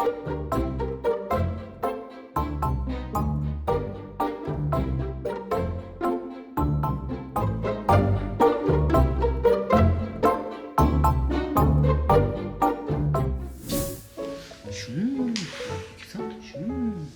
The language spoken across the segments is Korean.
슝 슝.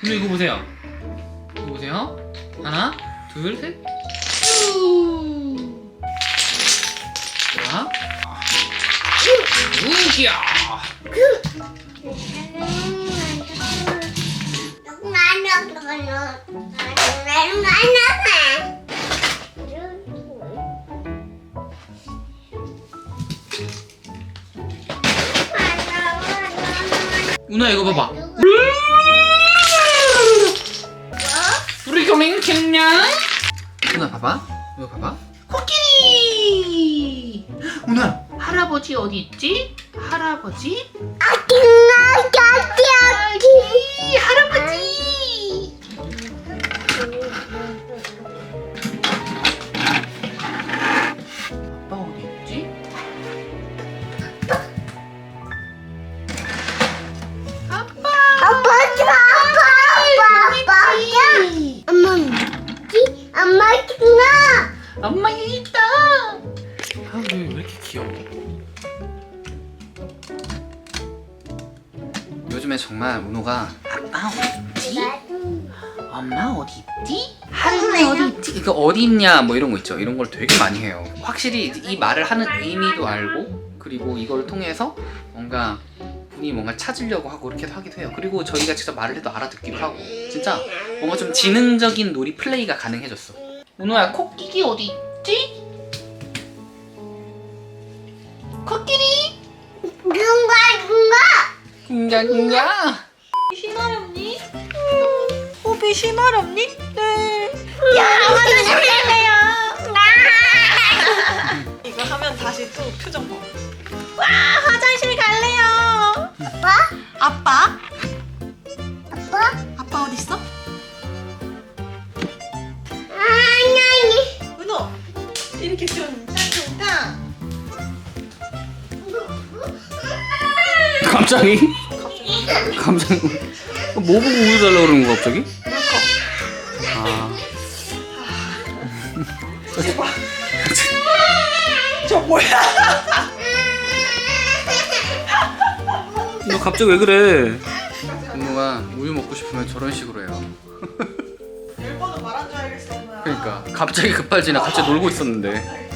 근데 이거 보세요. 둘, 셋. 쭉. 자. 우기야. 누나 이거 봐봐. 우리 고민 캔냥. 봐봐. 이거 봐봐. 코끼리. 누나 할아버지 어디 있지? 할아버지? 아기 할아버지. 어디 있냐 뭐 이런 거 있죠. 이런 걸 되게 많이 해요. 확실히 이 말을 하는 의미도 알고 그리고 이걸 통해서 뭔가 분이 뭔가 찾으려고 하고 이렇게 하기도 해요. 그리고 저희가 직접 말을 해도 알아듣기도 하고 진짜 뭔가 좀 지능적인 놀이 플레이가 가능해졌어. 은호야 코끼리 어디 있지? 코끼리? 군가 군가. 신어렵니? 호비 신어렵니? 네. 야, 화장실 갈래요. 이거 하면 다시 또 표정 봐. 와, 화장실 갈래요. 아빠? 아빠 어디 있어? 은호. 이렇게 좀 짱짱짱. 갑자기? 갑자기 뭐 보고 우유 달라고 그러는 거 갑자기? 너 갑자기 왜 그래? 은호가 우유 먹고 싶으면 저런 식으로 해요. 일본어 말한 줄 알겠어. 엄마. 그러니까 갑자기 급발진해 같이 놀고 있었는데.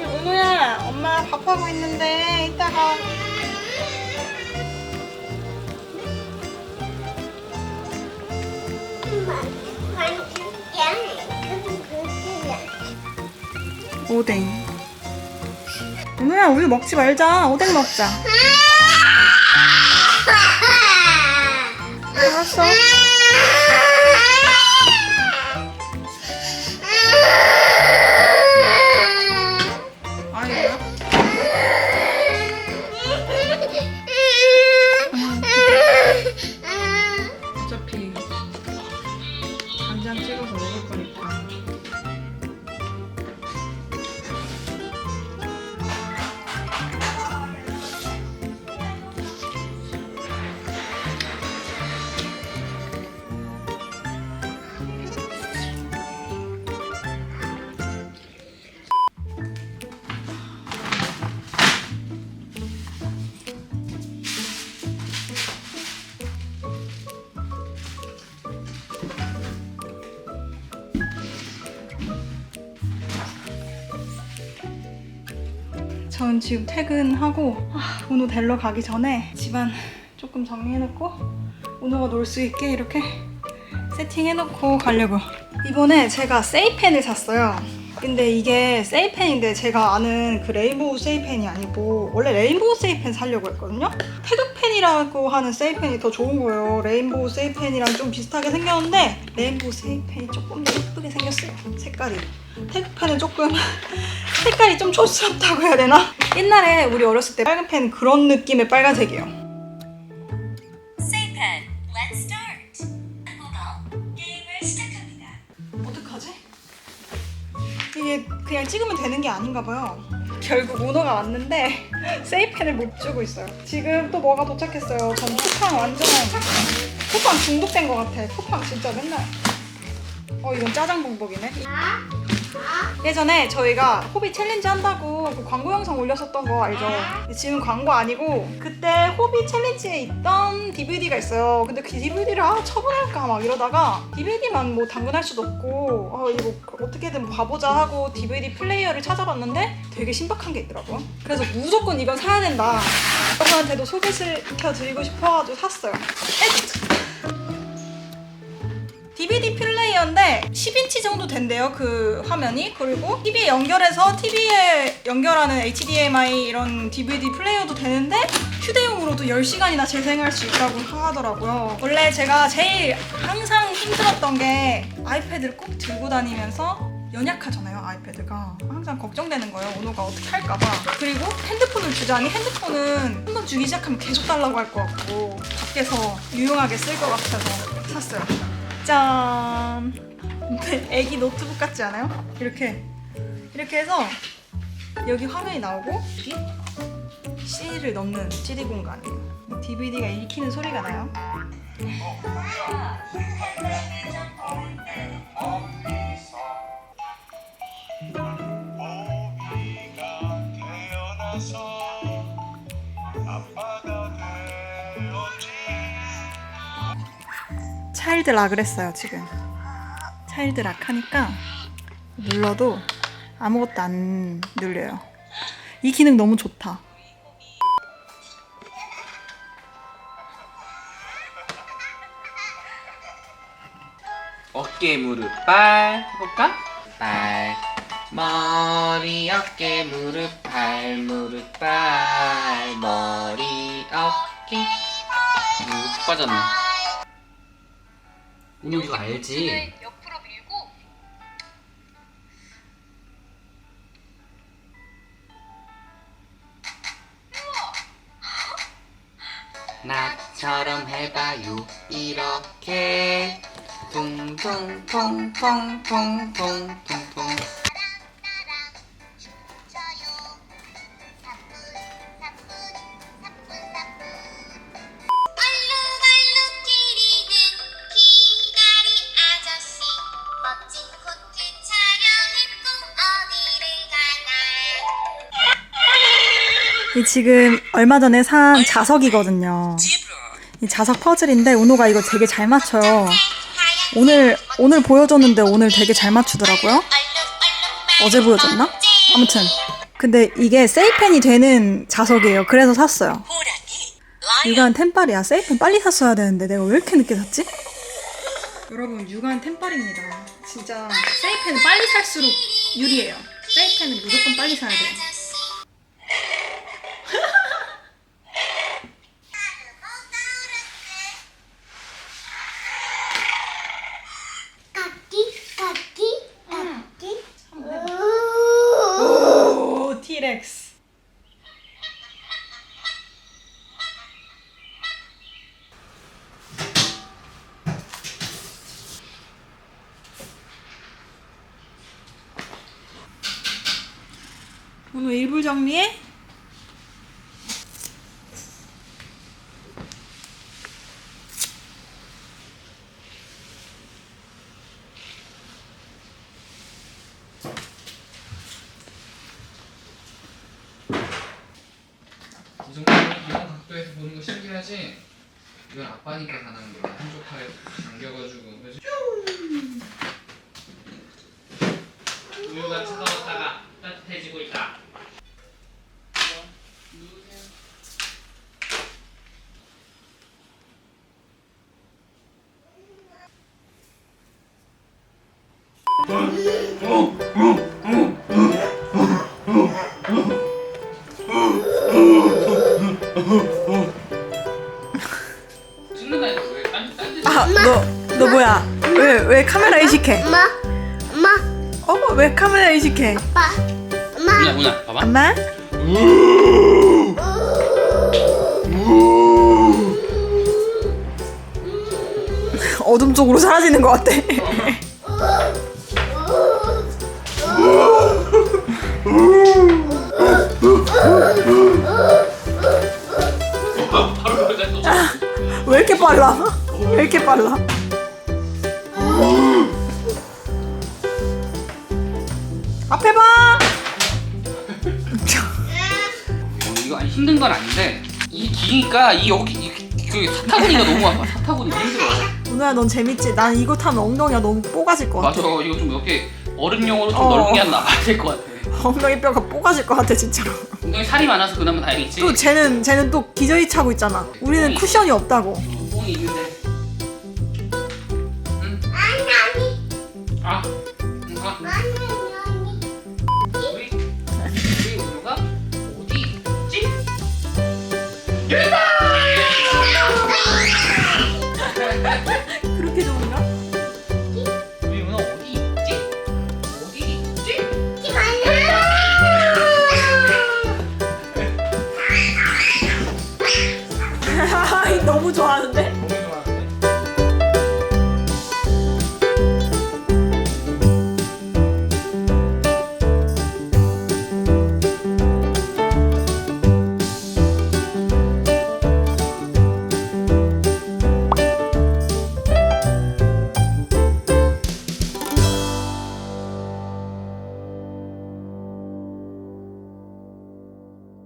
은우야, 엄마 밥하고 있는데 이따가 오뎅. 은우야, 우유 먹지 말자. 오뎅 먹자. 알았어. 전 지금 퇴근하고 아, 은호 데리러 가기 전에 집안 조금 정리해놓고 은호가 놀 수 있게 이렇게 세팅해놓고 가려고. 이번에 제가 세이펜을 샀어요 근데 이게 세이펜인데 제가 아는 그 레인보우 세이펜이 아니고 원래 레인보우 세이펜 사려고 했거든요 태극펜이라고 하는 세이펜이 더 좋은 거예요 레인보우 세이펜이랑 좀 비슷하게 생겼는데 레인보우 세이펜이 조금 더 예쁘게 생겼어요 색깔이 태극펜은 조금 색깔이 좀 촌스럽다고 해야 되나? 옛날에 우리 어렸을 때 빨간 펜 그런 느낌의 빨간색이에요. 그냥 찍으면 되는 게 아닌가 봐요. 결국 오너가 왔는데 세이펜을 못 주고 있어요. 지금 또 뭐가 도착했어요. 전 쿠팡 완전 쿠팡 중독된 것 같아. 쿠팡 진짜 맨날. 어 이건 짜장 봉복이네. 예전에 저희가 호비 챌린지 한다고 그 광고 영상 올렸었던 거 알죠? 지금 광고 아니고 그때 호비 챌린지에 있던 DVD가 있어요. 근데 그 DVD를 아 처분할까 막 이러다가 DVD만 뭐 당근할 수도 없고 아 이거 어떻게든 봐보자 하고 DVD 플레이어를 찾아봤는데 되게 신박한 게 있더라고요. 그래서 무조건 이건 사야 된다. 여러분한테도 소개시켜 드리고 싶어가지고 샀어요. 에잇! DVD 플레이어인데 10인치 정도 된대요 그 화면이. 그리고 TV에 연결해서 TV에 연결하는 HDMI 이런 DVD 플레이어도 되는데 휴대용으로도 10시간이나 재생할 수 있다고 하더라고요. 원래 제가 제일 항상 힘들었던 게 아이패드를 꼭 들고 다니면서 연약하잖아요 아이패드가. 항상 걱정되는 거예요 오너가 어떻게 할까봐. 그리고 핸드폰을 주자니 핸드폰은 한 번 주기 시작하면 계속 달라고 할 것 같고 밖에서 유용하게 쓸 것 같아서 샀어요 짠. 애기 노트북 같지 않아요? 이렇게 이렇게 해서 여기 화면이 나오고 CD를 넣는 CD 공간이에요. DVD가 읽히는 소리가 나요. 차일드 락을 했어요 지금. 차일드 락 하니까 눌러도 아무것도 안 눌려요. 이 기능 너무 좋다. 어깨 무릎 발 해볼까? 발 머리 어깨 무릎 발 무릎 발 머리 어깨 무릎 빠졌네 운영 이거 알지? 옆으로 밀고. 나처럼 해봐요. 이렇게. 퉁퉁퉁퉁퉁퉁퉁 이 지금 얼마 전에 산 자석이거든요. 이 자석 퍼즐인데 우노가 이거 되게 잘 맞춰요. 오늘 오늘 보여줬는데 오늘 되게 잘 맞추더라고요. 어제 보여줬나? 아무튼 근데 이게 세이펜이 되는 자석이에요. 그래서 샀어요. 육안 템빨이야. 세이펜 빨리 샀어야 되는데 내가 왜 이렇게 늦게 샀지? 여러분 육안 템빨입니다. 진짜 세이펜은 빨리 살수록 유리해요. 세이펜은 무조건 빨리 사야 돼요. 까끼 까끼 까끼 오 티렉스. 오늘 일부 정리해? 이 정도 이런 각도에서 보는 거 신기하지? 이건 아빠니까 가능한 거야 한쪽 팔에 당겨가지고 그래서 우유가 차가웠다가 따뜻해지고 있다 찍는다니까 왜 딴, 딴 아, 너, 너 뭐야? 왜, 왜 카메라 의식해? 엄마 엄마 어, 왜 카메라 의식해? 아빠 엄마 문화 문화 봐봐 엄마? 어둠 쪽으로 사라지는 것 같아. 왜 이렇게 빨라? 왜 이렇게 빨라? 앞에 봐. 어, 이거 아니, 힘든 건 아닌데 이 기니까 이 여기 이, 그 사타구니가 너무 아파. 사타구니가 힘들어. 오늘아 넌 재밌지? 난 이거 타면 엉덩이가 너무 뽀가질 것 맞아. 같아. 이거 좀 이렇게 어른용으로 좀 어. 넓게 한 나가야 될 것 같아. 엉덩이 뼈가 뽀가질 것 같아 진짜로. 엉덩이 살이 많아서 그나마 다행이지. 또 쟤는 쟤는 또 기저귀 차고 있잖아. 우리는 쿠션이 없다고. 뽕이 있는데. 응. 아니 아니 아. 응, 아. 아니. 우리 우리 은우가 어디 있지? 그렇